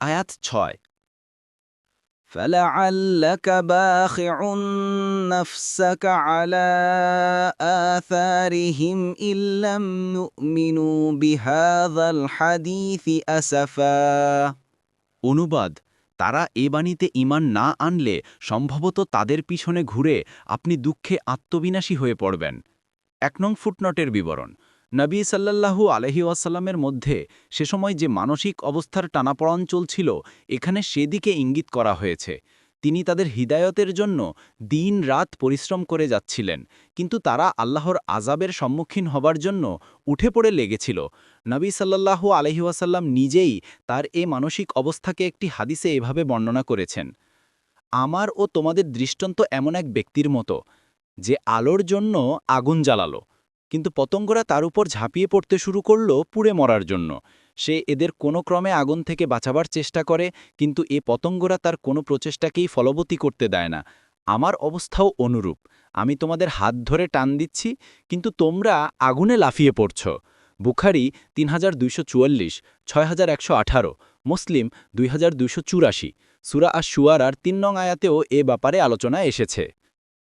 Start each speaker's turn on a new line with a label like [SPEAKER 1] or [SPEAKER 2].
[SPEAKER 1] আয়াত ছয়
[SPEAKER 2] فلعلك باخع نفسك على آثارهم إن لم يؤمنوا بهذا الحديث أسفا
[SPEAKER 1] অনুবাদ তারা এ বাণীতে ইমান না আনলে সম্ভবত তাদের পিছনে ঘুরে আপনি দুঃখে আত্মবিনাশী হয়ে পড়বেন এক নং ফুটনটের বিবরণ নবী সাল্লাল্লাহু আলহি ওয়াসাল্লামের মধ্যে সে সময় যে মানসিক অবস্থার টানাপড়ন চলছিল, এখানে সেদিকে ইঙ্গিত করা হয়েছে। তিনি তাদের হিদায়তের জন্য দিন রাত পরিশ্রম করে যাচ্ছিলেন, কিন্তু তারা আল্লাহর আজাবের সম্মুখীন হবার জন্য উঠে পড়ে লেগেছিল। নবী সাল্লাল্লাহু আলহি ওয়াসাল্লাম নিজেই তার এ মানসিক অবস্থাকে একটি হাদিসে এভাবে বর্ণনা করেছেন, আমার ও তোমাদের দৃষ্টান্ত এমন এক ব্যক্তির মতো, যে আলোর জন্য আগুন জ্বালালো। কিন্তু পতঙ্গরা তার উপর ঝাঁপিয়ে পড়তে শুরু করল পুড়ে মরার জন্য। সে এদের কোনো ক্রমে আগুন থেকে বাঁচাবার চেষ্টা করে, কিন্তু এ পতঙ্গরা তার কোনো প্রচেষ্টাকেই ফলবতী করতে দেয় না। আমার অবস্থাও অনুরূপ। আমি তোমাদের হাত ধরে টান দিচ্ছি, কিন্তু তোমরা আগুনে লাফিয়ে পড়ছ। বুখারি তিন হাজার দুইশো চুয়াল্লিশ ছয় হাজার একশো আঠারো, মুসলিম দুই হাজার দুইশো চুরাশি, সুরা আর শুয়ারার তিন নং আয়াতেও এ ব্যাপারে আলোচনা এসেছে।